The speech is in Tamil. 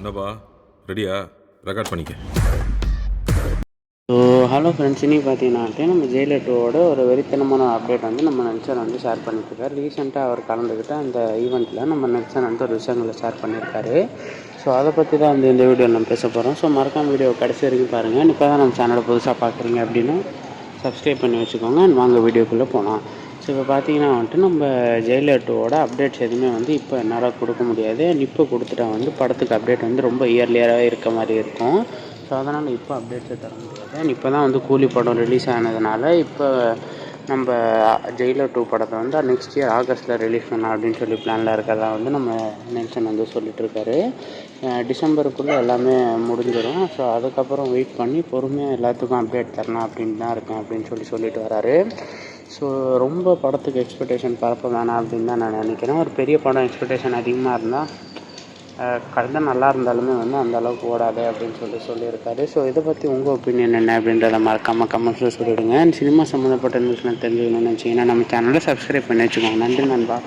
என்னப்பா ரெடியா? ரெக்கார்ட் பண்ணிக்க. ஸோ ஹலோ ஃப்ரெண்ட்ஸ் இனி பார்த்தீங்கன்னா நம்ம ஜெயிலர் ஒரு வெறித்தனமான அப்டேட் வந்து நம்ம நெல்சன் வந்து ஷேர் பண்ணியிருக்காரு ரீசெண்டாக அவர் கலந்துக்கிட்ட அந்த ஈவெண்ட்டில் நம்ம நெல்சன் வந்து ஒரு விஷயங்களை ஷேர் பண்ணியிருக்காரு. ஸோ அதை பற்றி தான் வந்து இந்த வீடியோ நம்ம பேச போகிறோம் ஸோ மறக்காம வீடியோ கடைசி வரைக்கும் பாருங்கள் இப்போ தான் நம்ம சேனலை புதுசாக பார்க்குறீங்க அப்படின்னா சப்ஸ்கிரைப் பண்ணி வச்சுக்கோங்க. அண்ட் வாங்க வீடியோக்குள்ளே போகலாம். ஸோ இப்போ பார்த்தீங்கன்னா வந்துட்டு நம்ம ஜெயிலர் டூவோட அப்டேட்ஸ் எதுவுமே வந்து இப்போ என்னால் கொடுக்க முடியாது. இப்போ கொடுத்துட்டா வந்து படத்துக்கு அப்டேட் வந்து ரொம்ப இயர்லியராக இருக்க மாதிரி இருக்கும். ஸோ அதனால் இப்போ அப்டேட்ஸை தர முடியாது. இப்போ தான் வந்து கூலி படம் ரிலீஸ் ஆனதுனால இப்போ நம்ம ஜெயிலர் டூ படத்தை வந்து நெக்ஸ்ட் இயர் ஆகஸ்ட்டில் ரிலீஸ் பண்ணலாம் அப்படின்னு சொல்லி பிளானில் இருக்கிறதா வந்து நம்ம நெல்சன் வந்து சொல்லிட்டு டிசம்பருக்குள்ளே எல்லாமே முடிஞ்சிடும் ஸோ அதுக்கப்புறம் வெயிட் பண்ணி பொறுமையாக எல்லாத்துக்கும் அப்டேட் தரலாம் அப்படின்னு தான் இருக்கேன் அப்படின்னு சொல்லி சொல்லிட்டு வராரு. ஸோ ரொம்ப படத்துக்கு எக்ஸ்பெக்டேஷன் பரப்ப வேணாம் அப்படின்னு தான் நான் நினைக்கிறேன். ஒரு பெரிய படம் எக்ஸ்பெக்டேஷன் அதிகமாக இருந்தால் கடந்த நல்லா இருந்தாலுமே வந்து அந்த அளவுக்கு ஓடாது அப்படின்னு சொல்லி சொல்லியிருக்காரு. ஸோ இதை பற்றி உங்கள் ஒப்பீனியன் என்ன அப்படின்றத மறக்காமல் கமெண்ட்ஸில் சொல்லிவிடுங்க சினிமா சம்மந்தப்பட்ட நியூஸ்லாம் தெரிஞ்சுக்கணும்னு நினச்சிங்கன்னா நம்ம சேனலை சப்ஸ்கிரைப் பண்ணி வச்சுக்கோங்க. நன்றி நண்பா.